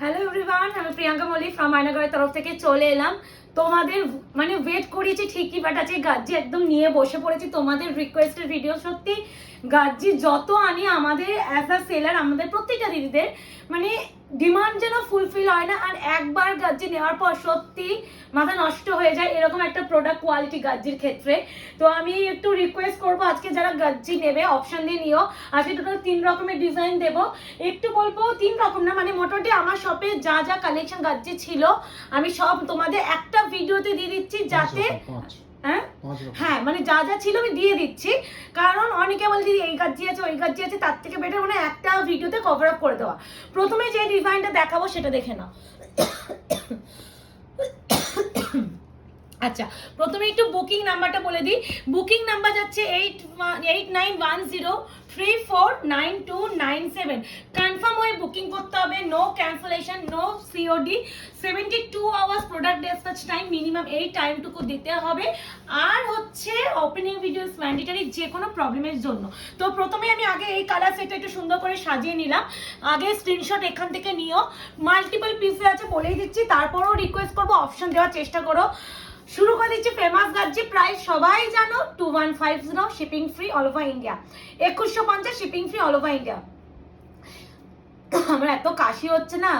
Hello everyone আমি Priyanka Mallick from আয়নাগরের তরফ থেকে চলে এলাম। তোমাদের মানে ওয়েট করিয়েছি ঠিকই বাট আজকে গাজ্জি একদম নিয়ে বসে পড়েছি। তোমাদের রিকোয়েস্টের ভিডিও সত্যি গাজ্জি যত আনি আমাদের অ্যাজ আ সেলার আমাদের প্রত্যেকটা দিদিদের মানে ডিমান্ড যেন ফুলফিল হয় না, আর একবার গাজ্জি নেওয়ার পর সত্যি মাথা নষ্ট হয়ে যায় এরকম একটা প্রোডাক্ট কোয়ালিটি গাজ্জির ক্ষেত্রে। তো আমি একটু রিকোয়েস্ট করব, আজকে যারা গাজ্জি নেবে অপশন দিয়ে নিও। আজকে টোটাল তিন রকমের ডিজাইন দেবো। একটু বলব, তিন রকম না মানে মোটামুটি আমার শপে যা যা কালেকশন গাজ্জি ছিল, আমি সব তোমাদের একটা ভিডিওতে দিয়ে দিচ্ছি যাতে হ্যাঁ? হ্যাঁ মানে যা যা ছিল আমি দিয়ে দিচ্ছি। কারণ অনেকে বলে দিদি এই গাজ্জি আছে ওই গাজ্জি আছে তার থেকে বেটার মানে একটা ভিডিওতে কভার আপ করে দেওয়া। প্রথমে যে ডিজাইনটা দেখাবো সেটা দেখে নাও। আচ্ছা প্রথমে একটু বুকিং নাম্বারটা বলে দিই। বুকিং নাম্বার যাচ্ছে eight eight nine one zero three four nine two nine seven confirm হয়ে বুকিং করতে হবে no cancellation no COD seventy two hours product despatch time minimum এই টাইমটুকু দিতে হবে। আর হচ্ছে ওপেনিং ভিডিওস ম্যান্ডেটারি যে কোনো প্রবলেমের জন্য। তো প্রথমে আমি আগে এই কালার সেটটা একটু সুন্দর করে সাজিয়ে নিলাম। আগে স্ক্রিনশট এখান থেকে নিও। মাল্টিপল পিসে আছে বলেই দিচ্ছি। তারপরেও রিকোয়েস্ট করব অপশন দেওয়ার চেষ্টা করো। শুরু করে দিচ্ছি ফেমাস গাজ্জি প্রাইস সবাই জানো two one five zero shipping free all over India একুশশো পঞ্চাশ shipping free all over India আমার এত কাশি হচ্ছে না।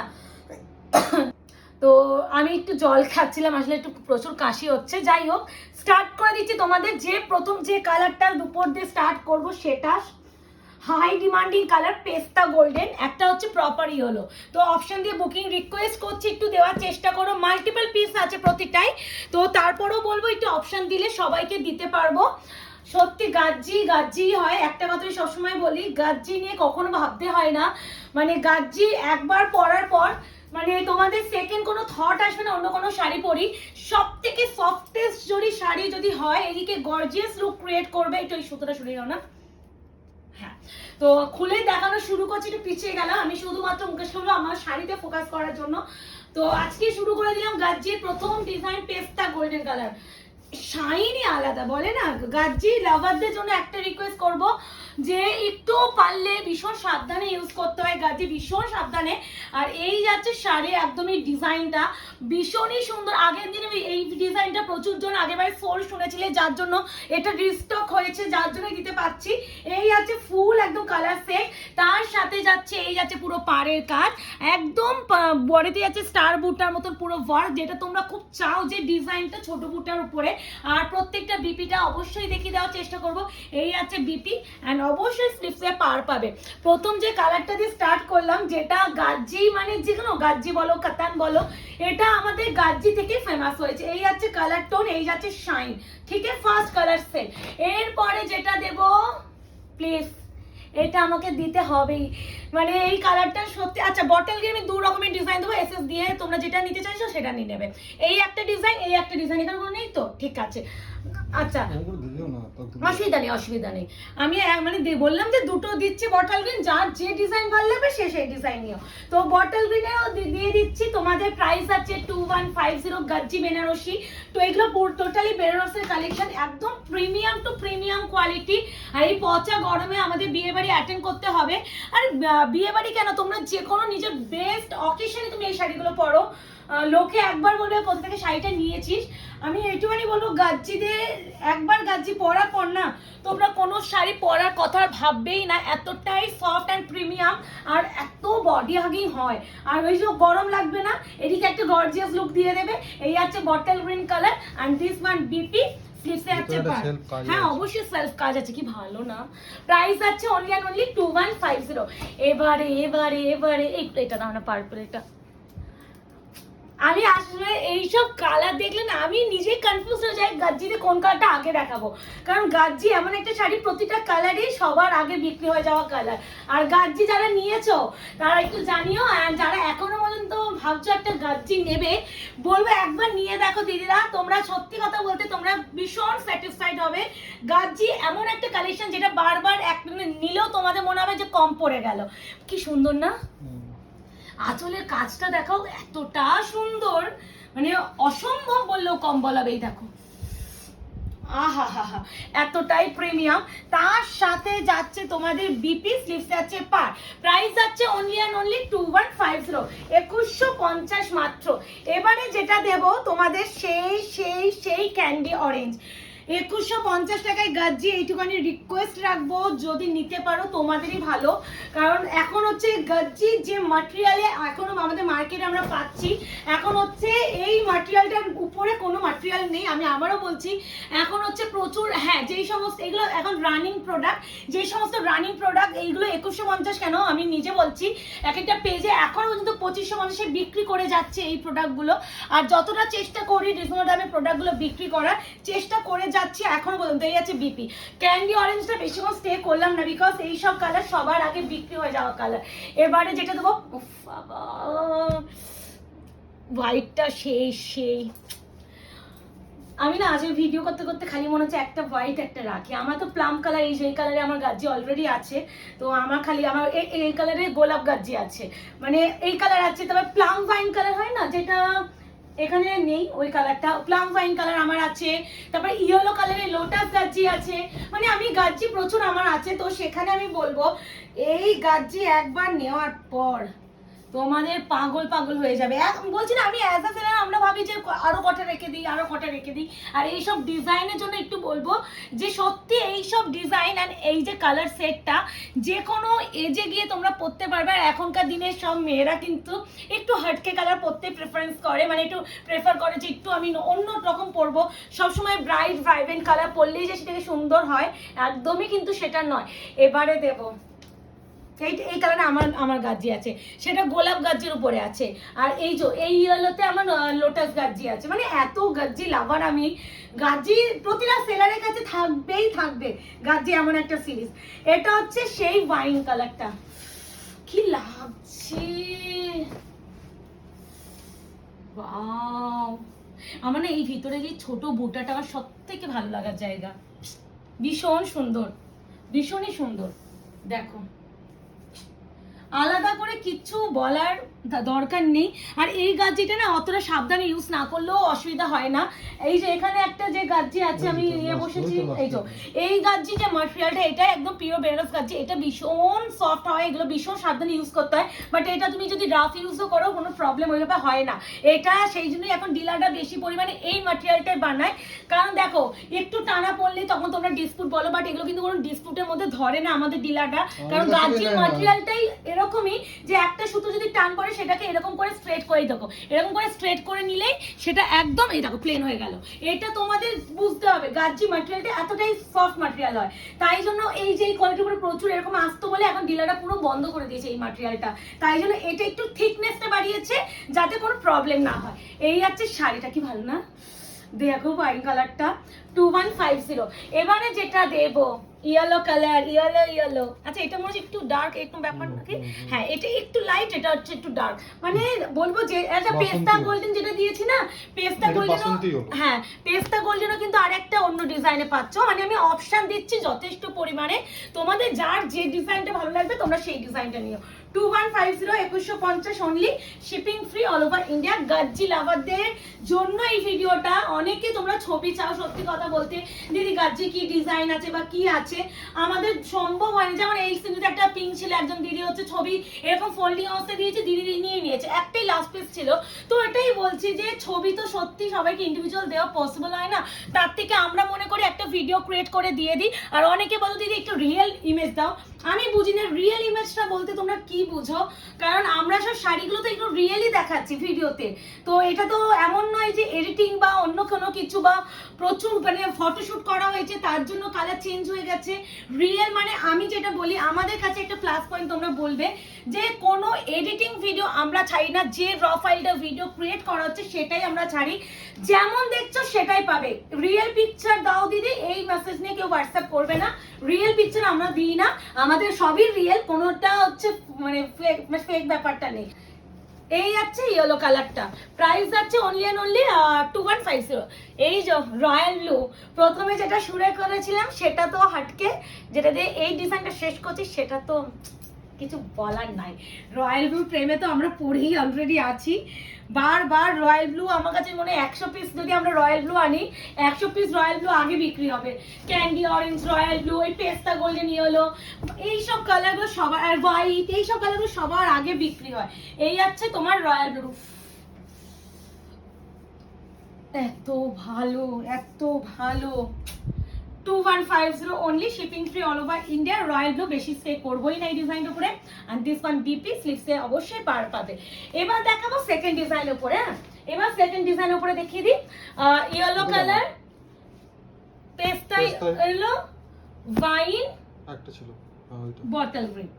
তো আমি একটু জল খাচ্ছিলাম, আসলে একটু প্রচুর কাশি হচ্ছে। যাই হোক স্টার্ট করে দিচ্ছি তোমাদের যে প্রথম যে কালারটার উপর দিয়ে স্টার্ট করব সেটা হাই ডিমান্ডিং কালার পেস্তা গোল্ডেন একটা হচ্ছে প্রপার ইয়েলো তো অপশন দিয়ে বুকিং রিকোয়েস্ট করছি, একটু দেওয়ার চেষ্টা করো। মাল্টিপল পিস আছে প্রতিটাই। তো তারপরেও বলব, একটু অপশন দিলে সবাইকে দিতে পারব। সত্যি গাজ্জি গাজ্জি হয়। একটা কথাই সবসময় বলি, গাজ্জি নিয়ে কখনো ভাবতে হয় না। মানে গাজ্জি একবার পরার পর মানে তোমাদের সেকেন্ড কোনো থট আসবে না, অন্য কোনো শাড়ি পরি। সব থেকে সফটেস্ট যদি শাড়ি যদি হয়, এদিকে গর্জিয়াস লুক ক্রিয়েট করবে। এটা ওই সুতোটা নাও না। হ্যাঁ। তো খুলে দেখানো শুরু করছি, একটু পিছিয়ে গেলাম। আমি শুধুমাত্র মুকেশ করব আমার শাড়িতে ফোকাস করার জন্য। তো আজকে শুরু করে দিলাম গাজ্জির প্রথম ডিজাইন পেস্তা গোল্ডেন কালার শাইনই আলাদা, বলে না? গাজ্জি লাভারদের জন্য একটা রিকোয়েস্ট করব। যে একটু পারলে ভীষণ সাবধানে ইউজ করতে হয় গাছে ভীষণ সাবধানে। আর এই যাচ্ছে শাড়ি একদমই ডিজাইনটা। ভীষণই সুন্দর। আগের দিনে এই ডিজাইনটা প্রচুর জন আগেরবার ফোল শুনেছিলে, যার জন্য এটা রিস্টক হয়েছে, যার জন্য দিতে পারছি। এই আছে ফুল একদম কালার সেট তার সাথে যাচ্ছে, এই যাচ্ছে পুরো পাড়ের কাজ। একদম বডিতে যাচ্ছে স্টার বুটার মতন পুরো ওয়ার্ক যেটা তোমরা খুব চাও যে ডিজাইনটা ছোট বুটার উপরে। আর প্রত্যেকটা বিপিটা অবশ্যই দেখিয়ে দেওয়ার চেষ্টা করব। এই আছে বিপি অ্যান্ড অবশ্যই স্লিপসে পার পাবে। প্রথম যে কালারটা দিয়ে স্টার্ট করলাম, যেটা গাজ্জি মানে যে কোনো গাজ্জি বলো, কাতান বলো, এটা আমাদের গাজ্জি থেকে ফেমাস হয়েছে। এই আছে কালার টোন এই যাচ্ছে শাইন ঠিক আছে? ফার্স্ট কালার সেট এরপরে যেটা দেব প্লিজ এটা আমাকে দিতে হবেই। মানে এই কালারটা সত্যি আচ্ছা বটল দিয়ে আমি দু রকমের ডিজাইন দেবো এসএস দিয়ে তোমরা যেটা নিতে চাইছো সেটা নিয়ে নেবে। এই একটা ডিজাইন এই একটা ডিজাইন এখানে কোনো নেই তো? ঠিক আছে। আচ্ছা। তো- অসুবিধা নেই অসুবিধা নেই। আমি মানে বললাম যে দুটো দিচ্ছি বটল গ্রিন যার যে ডিজাইন ভালো লাগবে সে সেই ডিজাইন নিও। তো বটল গ্রিনেও দিয়ে দিচ্ছি তোমাদের প্রাইস আছে two one five zero Gajji Banarasi তো এগুলো টোটালি বেনারসের কালেকশন একদম প্রিমিয়াম টু প্রিমিয়াম কোয়ালিটি আর এই পচা গরমে আমাদের বিয়ে বাড়ি অ্যাটেন্ড করতে হবে। আর বিয়ে বাড়ি কেন? তোমরা যে কোনো নিজের বেস্ট অকেশনে তুমি এই শাড়িগুলো পরো। লোকে একবার বলবে কোথা থেকে শাড়িটা নিয়েছিস? আমি এইটুখানি বলব, গাজ্জিদের একবার গাজ্জি পরার পর না, তোমরা কোনো শাড়ি পরার কথা ভাববেই না, এতটাই সফট অ্যান্ড প্রিমিয়াম আর এত বডি হাগিং হয়। আর ওই যে গরম লাগবে না, এদিকে একটা গর্জিয়াস লুক দিয়ে দেবে, এই আছে bottle green colour and this one BP স্লিপসে আছে self কাজ হ্যাঁ অবশ্যই সেলফ কাজ আছে কি ভালো না। প্রাইস আছে only and only two one five zero এবারে এবারে এবারে এই এটা দাও না পার্পল এটা। আমি আসলে এইসব কালার দেখলে না, আমি নিজেই কনফিউজ হয়ে যাই গাজ্জিতে কোন কালারটা আগে দেখাবো। কারণ গাজ্জি এমন একটা শাড়ি, প্রতিটা কালারই সবার আগে বিক্রি হয়ে যাওয়া কালার। আর গাজ্জি যারা নিয়েছো, তারা একটু জানিও, আর যারা এখনও পর্যন্ত ভাবছ একটা গাজ্জি নেবে, বলব একবার নিয়ে দেখো দিদিরা, তোমরা সত্যি কথা বলতে তোমরা ভীষণ স্যাটিসফাইড হবে। গাজ্জি এমন একটা কালেকশন যেটা বারবার এক নিলেও তোমাদের মনে হবে যে কম পড়ে গেল। কি সুন্দর না। আঁচলের কাজটা দেখাও এতটা সুন্দর। মানে অসম্ভব বললেও কম বলাবে এই দেখো। আহা হা হা এতটাই প্রিমিয়াম তার সাথে যাচ্ছে তোমাদের বিপি স্লিপস যাচ্ছে পার। প্রাইস যাচ্ছে only and only two one five zero একুশশো পঞ্চাশ মাত্র। এবারে যেটা দেব, তোমাদের সেই সেই সেই ক্যান্ডি অরেঞ্জ একুশশো পঞ্চাশ টাকায় গাজ্জি এইটুখানি রিকোয়েস্ট রাখব, যদি নিতে পারো তোমাদেরই ভালো। কারণ এখন হচ্ছে গাজ্জি যে মাটেরিয়ালে এখনও আমাদের মার্কেটে আমরা পাচ্ছি, এখন হচ্ছে এই মাটেরিয়ালটার উপরে কোনো মাটেরিয়াল নেই, আমি আবারও বলছি, এখন হচ্ছে প্রচুর হ্যাঁ যেই সমস্ত, এগুলো এখন রানিং প্রোডাক্ট যেই সমস্ত রানিং প্রোডাক্ট এইগুলো একুশশো পঞ্চাশ কেন? আমি নিজে বলছি, এক একটা পেজে এখনও পর্যন্ত পঁচিশশো পঞ্চাশে বিক্রি করে যাচ্ছে এই প্রোডাক্টগুলো আর যতটা চেষ্টা করি রিজনেবল দামে প্রোডাক্টগুলো বিক্রি করার, চেষ্টা করে যাচ্ছি এখনও পর্যন্ত, এই আছে বিপি ক্যান্ডি অরেঞ্জটা বেশিক্ষণ স্টে করলাম না বিকজ এই সব কালার সবার আগে বিক্রি হয়ে যাওয়া কালার এবারে যেটা দেবো হোয়াইটটা সেই সেই। আমি না আজকে ভিডিও করতে করতে খালি মনে হচ্ছে একটা হোয়াইট একটা রাখি। আমার তো প্লাম কালার এই সেই কালারে আমার গাজ্জি অলরেডি আছে, তো আমার খালি আমার এই- কালারে গোলাপ গাজ্জি আছে। মানে এই কালার আছে, তবে প্লাম ভাইন কালার হয় না, যেটা এখানে নেই, ওই কালারটা প্লাম ফাইন কালার আমার আছে। তারপরে ইয়েলো কালারের লোটাস গাজ্জি আছে। মানে আমি গাজ্জি প্রচুর আমার আছে, তো সেখানে আমি বলব, এই গাজ্জি একবার নেওয়ার পর তোমাদের পাগল পাগল হয়ে যাবে। বলছি না, আমি অ্যাজ আ সেলার আমরা ভাবি যে আরও কটা রেখে দিই, আরও কটা রেখে দিই। আর এইসব ডিজাইনের জন্য একটু বলব যে সত্যি এইসব ডিজাইন আর এই যে কালার সেটটা যে কোনো এজে গিয়ে তোমরা পরতে পারবে। আর এখনকার দিনের সব মেয়েরা কিন্তু একটু হাটকে কালার পরতে প্রেফারেন্স করে। মানে একটু প্রেফার করে যে একটু আমি অন্য রকম পরবো। সবসময় ব্রাইট ভাইব্রেন্ট কালার পরলেই যে সেটাকে সুন্দর হয়, একদমই কিন্তু সেটা নয়। এবারে দেবো। এই এই কারণে আমার আমার গাজি আছে। সেটা গোলাপ গাজির উপরে আছে। আর এই যে, এই ইয়েলোতে আমার লোটাস গাজি আছে। মানে এত গাজি লাভার আমি। গাজি প্রতিটা সেলারের কাছে থাকবেই থাকবে। গাজি এমন একটা সিরিজ এটা হচ্ছে সেই ওয়াইন কালারটা কি লাগছে! আমার না এই ভিতরে যে ছোট বুটাটা আমার সব থেকে ভালো লাগার জায়গা। ভীষণ সুন্দর। ভীষণই সুন্দর। দেখো। আলাদা করে কিচ্ছু বলার দরকার নেই। আর এই গাজিটা না অতটা সাবধানে ইউজ না করলেও অসুবিধা হয় না। এই যে এখানে একটা যে গাজি আছে আমি নিয়ে বসেছি এই তো। এই গাজি যে মাটেরিয়ালটা এটা একদম পিওর বেরোস গাজি এটা ভীষণ সফট হয় এগুলো ভীষণ সাবধানে ইউজ করতে হয়। বাট এটা তুমি যদি রাফ ইউজও করো কোনো প্রবলেম ওইভাবে হয় না। এটা সেই জন্যই এখন ডিলারটা বেশি পরিমাণে এই মাটেরিয়ালটাই বানায়। কারণ দেখো একটু টানা পড়লে তখন তোমরা ডিসপুট বলো বাট এগুলো কিন্তু কোনো ডিসপুটের মধ্যে ধরে না আমাদের ডিলারটা কারণ গাজির মাটেরিয়ালটাই এরকমই যে একটা সুতো যদি টান পড়ে সেটাকে এরকম করে স্ট্রেট করে দেখো। এরকম করে স্ট্রেট করে নিলেই সেটা একদম, এই দেখো প্লেন হয়ে গেল। এটা তোমাদের বুঝতে হবে গাজি মাটেরিয়ালটা এতটাই সফট মাটেরিয়াল হয়। তাই জন্য এই যে কোয়ালিটির উপরে প্রচুর এরকম আসতো বলে এখন ডিলাররা পুরো বন্ধ করে দিয়েছে এই মাটেরিয়ালটা তাই জন্য এটা একটু থিকনেসটা বাড়িয়েছে যাতে কোনো প্রবলেম না হয়। এই আছে শাড়িটা, কি ভালো না? দেখো ওয়াইন কালারটা টু ওয়ান ফাইভ জিরো এবারে যেটা দেবো ইয়েলো কালার ইয়েলো ইয়েলো আচ্ছা এটা মনে হচ্ছে একটু ডার্ক একটু ব্যাপার নাকি। হ্যাঁ এটা একটু লাইট এটা হচ্ছে একটু ডার্ক মানে বলব যে একটা পেস্তা গোল্ডেন যেটা দিয়েছি না পেস্তা গোল্ডেন হ্যাঁ পেস্তা গোল্ডেনও কিন্তু আরেকটা অন্য ডিজাইনে পাচ্ছ। মানে আমি অপশন দিচ্ছি যথেষ্ট পরিমাণে। তোমাদের যার যে ডিজাইনটা ভালো লাগবে তোমরা সেই ডিজাইনটা নিও। টু ওয়ান ফাইভ জিরো একুশশো পঞ্চাশ only shipping free all over India Gajji লাভারদের জন্য এই ভিডিওটা, অনেকে তোমরা ছবি চাও সত্যি কথা বলতে। দিদি, গাজ্জি কি ডিজাইন আছে বা কি আছে? আমাদের সম্ভব হয়নি। যেমন এই সিনেতে একটা পিঙ্ক ছিল, একজন দিদি হচ্ছে ছবি এরকম ফোল্ডিং অবস্থায় দিয়েছে, দিদি নিয়ে নিয়েছে। একটাই লাস্ট পিস ছিল। তো এটাই বলছি যে ছবি তো সত্যি সবাইকে ইন্ডিভিজুয়াল দেওয়া পসিবল হয় না। তার থেকে আমরা মনে করি একটা ভিডিও ক্রিয়েট করে দিয়ে দিই। আর অনেকে বলো, দিদি, একটু রিয়েল ইমেজ দাও। আমি বুঝি না রিয়েল ইমেজটা বলতে তোমরা কি বুঝো? কারণ আমরা সব শাড়িগুলো তো একটু রিয়েলি দেখাচ্ছি ভিডিওতে। তো এটা তো এমন নয় যে এডিটিং বা অন্য কোনো কিছু বা প্রচুর মানে ফটোশ্যুট করা হয়েছে, তার জন্য কালার চেঞ্জ হয়ে গেছে। রিয়েল মানে আমি যেটা বলি, আমাদের কাছে একটা প্লাস পয়েন্ট তোমরা বলবে যে কোনো এডিটিং ভিডিও আমরা ছাড়ি না, যে র ফাইলটা ভিডিও ক্রিয়েট করা হচ্ছে সেটাই আমরা ছাড়ি। যেমন দেখছ সেটাই পাবে। রিয়েল পিকচার দাও দিদি, এই মেসেজ নিয়ে কেউ হোয়াটসঅ্যাপ করবে না। রিয়েল পিকচার আমরা দিই না। আমাদের সবই রিয়েল কোনোটা হচ্ছে মানে ফেক ব্যাপারটা নেই। এই যাচ্ছে ইয়েলো কালারটা প্রাইস যাচ্ছে only and only two one five zero এই রয়্যাল ব্লু প্রথমে যেটা শুরু করেছিলাম, সেটা তো হাটকে, যেটা দিয়ে এই ডিজাইনটা শেষ করছি, সেটা তো কিছু বলার নাই। রয়্যাল ব্লু প্রেমে তো আমরা পড়েই অলরেডি আছি। বারবার রয়্যাল ব্লু আমার কাছে মনে একশো পিস যদি আমরা রয়্যাল ব্লু আনি, একশো পিস রয়্যাল ব্লু আগে বিক্রি হবে। ক্যান্ডি অরেঞ্জ রয়্যাল ব্লু ওই পেস্তা গোল্ডেন ইয়েলো এইসব কালারগুলো সবার, আর হোয়াইট এইসব কালারগুলো সবার আগে বিক্রি হয়। এই হচ্ছে তোমার রয়্যাল ব্লু। এত ভালো এত ভালো। Two one five zero only shipping free all over India royal blue বেশি স্টে করবোই না এই ডিজাইনের উপরে। আর দিস ওয়ান বিপি স্লিপসে অবশ্যই পার পাবে। এবার দেখাবো সেকেন্ড ডিজাইনের উপরে হ্যাঁ? এবার সেকেন্ড ডিজাইনের উপরে দেখিয়ে দিই। ইয়েলো কালার পেস্টাই ইয়েলো ওয়াইন একটা ছিল বটল গ্রিন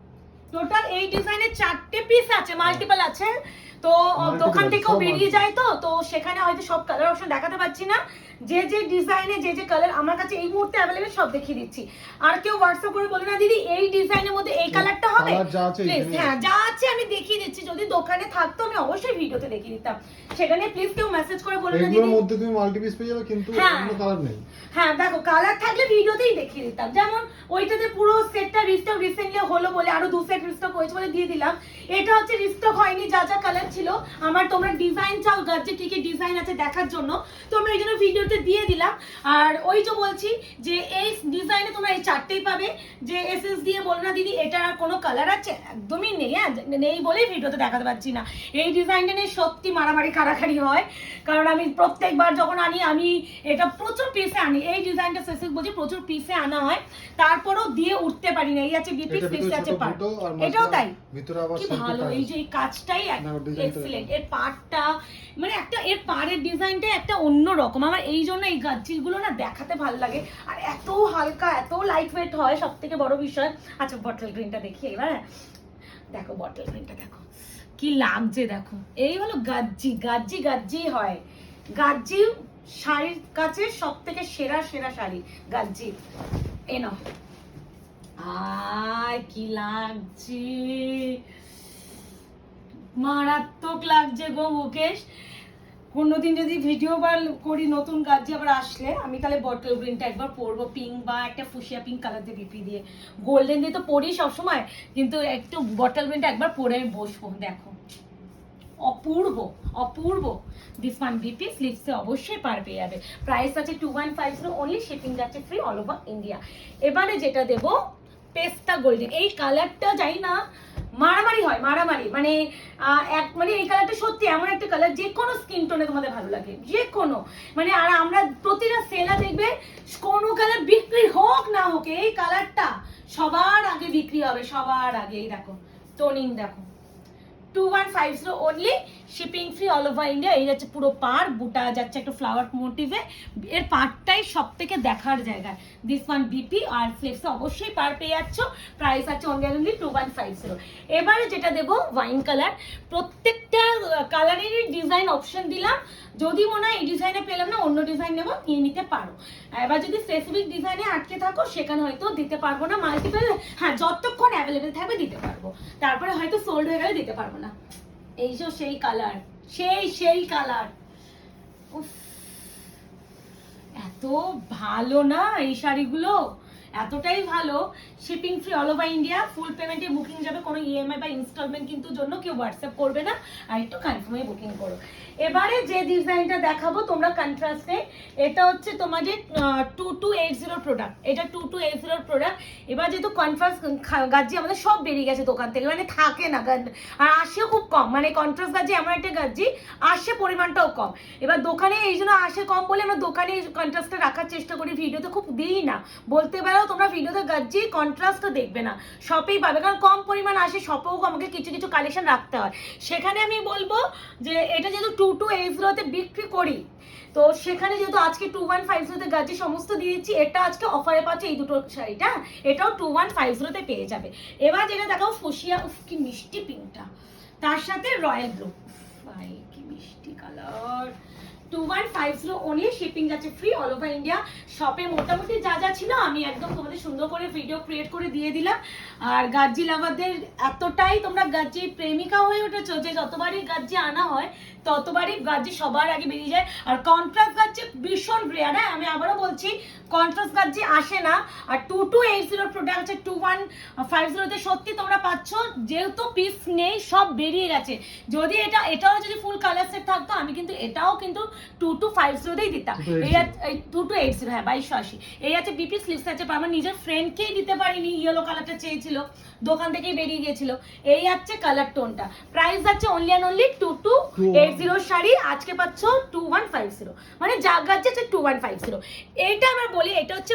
টোটাল এই ডিজাইনের চারটে পিস আছে মাল্টিপল আছে। তো দোকান থেকেও বেরিয়ে যায় তো তো সেখানে হয়তো সব কালার অপশন দেখাতে পাচ্ছি না। যে যে ডিজাইনে যে যে কালার আমার কাছে এই মুহূর্তে অ্যাভেলেবেল সব দেখিয়ে দিচ্ছি। আর কেউ হোয়াটসঅ্যাপ করে বলে না দিদি এই ডিজাইনের মধ্যে এই কালারটা হবে? এইখানেই হ্যাঁ যা আছে আমি দেখিয়ে দিচ্ছি। যদি দোকানে থাকতো আমি অবশ্যই ভিডিওতে দেখিয়ে দিতাম। সেটা নিয়ে প্লিজ কেউ মেসেজ করে বলে না দিদি মধ্যে তুমি মাল্টি পিস পেয়ে যাবে কিন্তু হ্যাঁ। অন্য কালার নেই। হ্যাঁ দেখো কালার থাকলে ভিডিওতেই দেখিয়ে দিতাম। যেমন ওইটাতে পুরো সেটটা রিস্টক রিসেন্টলি হলো বলে আরও দু সেট রিস্টক হয়েছে বলে দিয়ে দিলাম। এটা হচ্ছে রিস্টক হয়নি যা যা কালার ছিল। আমার তোমরা ডিজাইন চাও গাজ্জে কি কি ডিজাইন আছে দেখার জন্য। তোমরা এই জন্য ভিডিওতে দিয়ে দিলাম। আর ওই যে বলছি যে এই ডিজাইনে তোমরা এই চারটেই পাবে। যে এস এস দিয়ে বলো না দিদি এটা কোনো কালার আছে? একদমই নেই হ্যাঁ নেই বলেই ভিডিওতে দেখাতে পারছি না। এই ডিজাইনটা নিয়ে সত্যি মারামারি কারাকারি হয়। কারণ আমি প্রত্যেকবার যখন আনি আমি এটা প্রচুর পিসে আনি। এই ডিজাইনটা স্পেসিফিক বলছি প্রচুর পিসে আনা হয়। তারপরেও দিয়ে উঠতে পারি না। এই আছে বিপি পিসে আছে ছোট পার ফুটো আর এটাও তাই। ভিতরে আবার কি ভালো এই যে এই কাজটাই এক্সিলেন্ট এর পাড়টা মানে একটা এর পাড়ের ডিজাইনটা একটা অন্য রকম আমার এই জন্য এই গাছিগুলো না দেখাতে ভালো লাগে। আর এত হালকা এত লাইট ওয়েট হয় সব থেকে বড় বিষয়। আচ্ছা বটল গ্রিনটা দেখি এবার দেখো বটল গ্রিনটা দেখো। কি লাগছে দেখো। এই হলো গাজ্জি গাজ্জি গাজ্জি হয়। গাজ্জি শাড়ির কাছে সব থেকে সেরা সেরা শাড়ি গাজ্জি। এ আয় কি লাগছে? মারাত্মক লাগছে গো মুকেশ। কোনোদিন যদি ভিডিও বা করি নতুন গাজ্জি আবার আসলে, আমি তাহলে বটল গ্রিনটা একবার পরবো। পিঙ্ক বা একটা ফুসিয়া পিঙ্ক কালার দিয়ে বিপি দিয়ে। গোল্ডেন দিয়ে তো পরি সবসময়, কিন্তু একটু বটল গ্রিনটা একবার পরে আমি বসবো, দেখো। অপূর্ব অপূর্ব। দিস ওয়ান বিপি স্লিপসে অবশ্যই পার পেয়ে যাবে। প্রাইস আছে two one five zero only shipping যাচ্ছে ফ্রি অল ওভার ইন্ডিয়া এবারে যেটা দেবো পেস্তা গোল্ডেন এই কালারটা যাই না, মারামারি হয়, মারামারি। মানে এক মানে এই কালারটা সত্যি এমন একটা কালার যে কোনো স্কিন টোনে তোমাদের ভালো লাগে, যে কোনো। মানে আর আমরা প্রতিটা সেলা দেখবে, কোনো কালার বিক্রি হোক না হোক, এই কালারটা সবার আগে বিক্রি হবে, সবার আগে। এই দেখো টোনিং দেখো। Two one five zero only shipping free all over India এই যাচ্ছে পুরো পার বুটা যাচ্ছে একটা ফ্লাওয়ার মোটিভে এর পার্টটাই সব থেকে দেখার জায়গা। দিস ওয়ান বিপি আর ফ্লেক্সে অবশ্যই পার পেয়ে যাচ্ছ। প্রাইস আছে only two one five zero এবারে যেটা দেবো ওয়াইন কালার প্রত্যেকটা কালারেরই ডিজাইন অপশন দিলাম। যদি মনে হয় এই ডিজাইনে পেলাম না, অন্য ডিজাইন নেব, নিয়ে নিতে পারো। এবার যদি স্পেসিফিক ডিজাইনে আটকে থাকো, সেখানে হয়তো দিতে পারব না। মাল্টিপল হ্যাঁ যতক্ষণ অ্যাভেলেবেল থাকবে দিতে পারব। তারপরে হয়তো সোল্ড হয়ে গেলে দিতে পারব না। এই যে সেই কালার সেই সেই কালার উফ, এত ভালো না এই শাড়িগুলো? এতটাই ভালো। Shipping free all over India full পেমেন্টে বুকিং যাবে। কোনো ইএমআই বা ইনস্টলমেন্ট কিন্তু জন্য কেউ হোয়াটসঅ্যাপ করবে না। আর একটু কনফার্মে বুকিং করো। এবারে যে ডিজাইনটা দেখাবো, তোমরা কন্ট্রাস্টে এটা হচ্ছে তোমাদের টু টু এইট জিরোর প্রোডাক্ট এটা টু টু এইট জিরোর প্রোডাক্ট এবার যেহেতু কন্ট্রাস্ট গাজি আমাদের সব বেরিয়ে গেছে দোকান থেকে মানে থাকে না আর আসেও খুব কম। মানে কন্ট্রাস্ট গাজি এমন একটা গাজি আসে পরিমাণটাও কম। এবার দোকানে এই জন্য আসে কম বলে আমরা দোকানে কন্ট্রাস্টটা রাখার চেষ্টা করি, ভিডিওতে খুব দিই না। বলতে পারো তোমরা ভিডিওতে গাজি কন্ট্রাস্টটা দেখবে না শপেই পাবে, কারণ কম পরিমাণ আসে শপেও আমাকে কিছু কিছু কালেকশন রাখতে হয়। সেখানে আমি বলব যে, এটা যেহেতু টু টু জিরোতে বিক্রি করি। তো সেখানে যেহেতু আজকে টু ওয়ান ফাইভ জিরোতে গাজি সমস্ত দিয়ে দিচ্ছি, এটা আজকে অফারে পাচ্ছে এই দুটো শাড়িটা, এটাও টু ওয়ান ফাইভ জিরোতে পেয়ে যাবে। এবার যেটা দেখাও ফুসিয়া, উফ, কি মিষ্টি পিঙ্কটা। তার সাথে রয়্যাল ব্লু। ভাই, কি মিষ্টি colour. Two one five zero only shipping যাচ্ছে ফ্রি অল ওভার ইন্ডিয়া শপে মোটামুটি যা যা ছিল, আমি একদম তোমাদের সুন্দর করে ভিডিও ক্রিয়েট করে দিয়ে দিলাম। আর গাজ্জি লাভারদের এতটাই তোমরা গাজ্জি প্রেমিকা হয়ে উঠেছো যে যতবারই গাজ্জি আনা হয় ততবারই গাজ্জি সবার আগে বেরিয়ে যায়। আর কন্ট্রাস্ট গাজ্জি ভীষণ রেয়ার হ্যাঁ? আমি আবারও বলছি কন্ট্রাস্ট গাজ্জি আসে না। আর টু টু এইট জিরোর প্রোডাক্ট টু ওয়ান ফাইভ জিরোতে সত্যি তোমরা পাচ্ছ যেহেতু পিস নেই সব বেরিয়ে গেছে। যদি এটা এটাও যদি ফুল কালার সেট থাকতো আমি কিন্তু এটাও কিন্তু টু টু ফাইভ জিরোতেই দিতাম। 2280 এই টু টু এইট জিরো হ্যাঁ বাইশশো আশি। এই আছে বিপি স্লিপস আছে আমার নিজের ফ্রেন্ডকেই দিতে পারিনি ইয়েলো কালারটা চেয়েছিল দোকান থেকেই বেরিয়ে গিয়েছিল। এই আছে কালার টোনটা প্রাইস আছে only and only two two eight zero sari আজকে পাচ্ছ টু ওয়ান ফাইভ জিরো মানে যা টু ওয়ান ফাইভ আমরা বলি, এটা হচ্ছে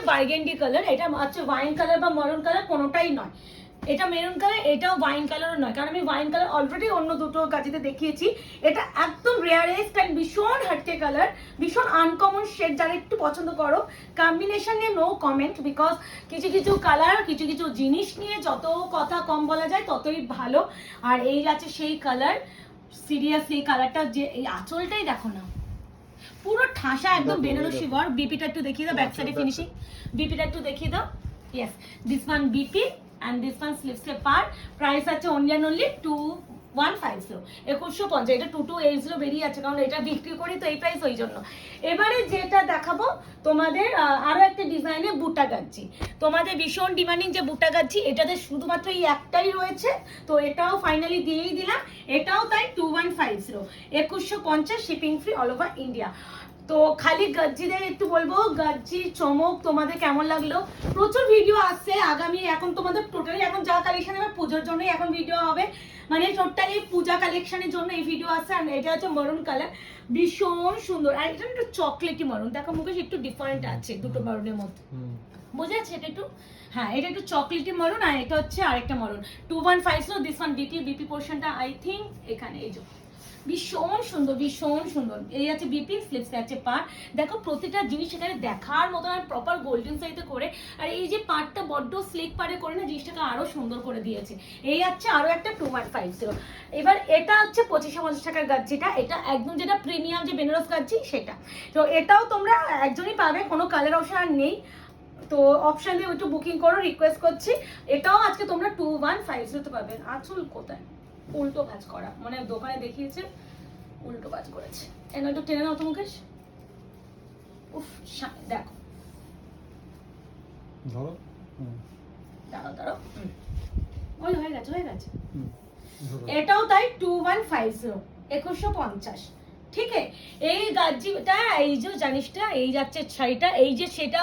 কালার এটা হচ্ছে ওয়াইন কালার বা কালার কোনোটাই নয়। এটা মেরুন কালার এটাও ওয়াইন কালারও নয়। কারণ আমি ওয়াইন কালার অলরেডি অন্য দুটো দেখিয়েছি। এটা একদম রেয়ারেস্ট অ্যান্ড ভীষণ কালার ভীষণ আনকমন শেড যারা একটু পছন্দ করো কম্বিনেশন নিয়ে নো কমেন্ট বিকজ কিছু কিছু কালার কিছু কিছু জিনিস নিয়ে যত কথা কম বলা যায় ততই ভালো। আর এই আছে সেই কালার সিরিয়াসলি এই কালারটা যে এই আঁচলটাই দেখো না। পুরো ঠাসা একদম বেনারসি। বর বিপিটা একটু দেখিয়ে দাও ব্যাক সাইডে ফিনিশিং বিপিটা একটু দেখিয়ে দাও। Yes this one BP and this one slips A per price আছে only and only two one five zero একুশশো পঞ্চাশ। এটা টু টু এইট জিরো বেরিয়ে আছে কারণ এটা বিক্রি করি তো এই প্রাইস ওই জন্য। এবারে যেটা দেখাবো তোমাদের আহ, আরও একটা ডিজাইনে বুটা গাচ্ছি। তোমাদের ভীষণ ডিমান্ডিং যে বুটা গাচ্ছি এটাতে শুধুমাত্র এই একটাই রয়েছে। তো এটাও ফাইনালি দিয়েই দিলাম। এটাও তাই টু ওয়ান ফাইভ জিরো একুশশো পঞ্চাশ shipping free all over India তো খালি গাজ্জিদের একটু বলব গাজ্জির চমক তোমাদের কেমন লাগল? প্রচুর ভিডিও আসছে আগামী এখন তোমাদের টোটালি এখন যা কালেকশন হবে পুজোর জন্যই এখন ভিডিও হবে। মানে টোটালি পূজা কালেকশনের জন্য এই ভিডিও আসছে আর এটা হচ্ছে মরুন কালার ভীষণ সুন্দর। আর এটা একটু চকলেটি মরুন দেখো মুখে একটু ডিফারেন্ট আছে দুটো মরুনের মধ্যে। বোঝা যাচ্ছে এটা একটু? হ্যাঁ এটা একটু চকলেটি মরুন আর এটা হচ্ছে আরেকটা maroon two one five zero this one BP BP পোর্শনটা আই থিঙ্ক এখানে এই যে। ভীষণ সুন্দর ভীষণ সুন্দর। এই আছে বিপি স্লিপস আছে পার দেখো, প্রতিটা জিনিস এখানে দেখার মতো আর প্রপার গোল্ডেন সাইতে করে। আর এই যে পার্টটা বড্ড স্লিক পারে করে না, জিনিসটাকে আরও সুন্দর করে দিয়েছে। এই হচ্ছে আরও একটা টু ওয়ান ফাইভ জিরো এবার এটা হচ্ছে পঁচিশশো পঞ্চাশ টাকার গাজ্জিটা এটা একদম যেটা প্রিমিয়াম যে বেনারস গাজ্জি সেটা। তো এটাও তোমরা একজনই পাবে, কোনো কালার অপশন আর নেই। তো অপশন দিয়ে একটু বুকিং করো রিকোয়েস্ট করছি। এটাও আজকে তোমরা টু ওয়ান ফাইভ জিরোতে পাবে। আচল কোথায়? উল্টো ভাজ করা। মানে দোকানে দেখিয়েছে উল্টো ভাজ করেছে। এনে একটু টেনে নাও তো মুকেশ। উফ দেখো। ধরো। দাঁড়ো দাঁড়াও দাঁড়াও। ওই হয়ে গেছে হয়ে গেছে। এটাও তাই টু ওয়ান ফাইভ জিরো একুশশো পঞ্চাশ। ঠিক এই গাজ্জিটা, এই যে জানিসটা, এই যাচ্ছে শাড়িটা, এই যে সেটা,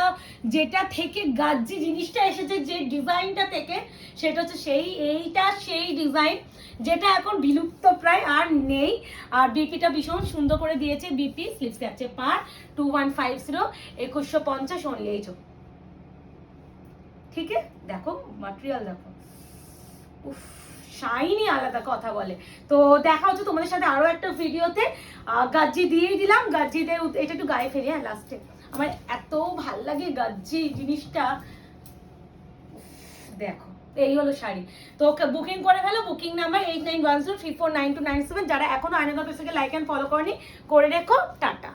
যেটা থেকে গাজ্জি জিনিসটা এসেছে, যে ডিজাইনটা থেকে, সেটা হচ্ছে সেই, এইটা সেই ডিজাইন, যেটা এখন বিলুপ্ত প্রায় আর নেই। আর বিপিটা ভীষণ সুন্দর করে দিয়েছে বিপি স্লিপসে যাচ্ছে পার টু ওয়ান ফাইভ জিরো একুশশো পঞ্চাশ অনলি এই যে। ঠিক দেখো মাটেরিয়াল দেখো। উফ। শাইনি আলাদা কথা বলে। তো দেখা হচ্ছে তোমাদের সাথে আরও একটা ভিডিওতে। গাজ্জি দিয়েই দিলাম। গাজ্জিদের এটা একটু গায়ে ফেলি হ্যাঁ লাস্টে আমার এত ভালো লাগে গাজ্জি জিনিসটা। দেখো, এই হলো শাড়ি। তো বুকিং করে ফেলো booking number eight nine one zero three four nine two nine seven যারা এখনও আয়নাগর পেসকে লাইক অ্যান্ড ফলো করেনি, করে রেখো, টাটা।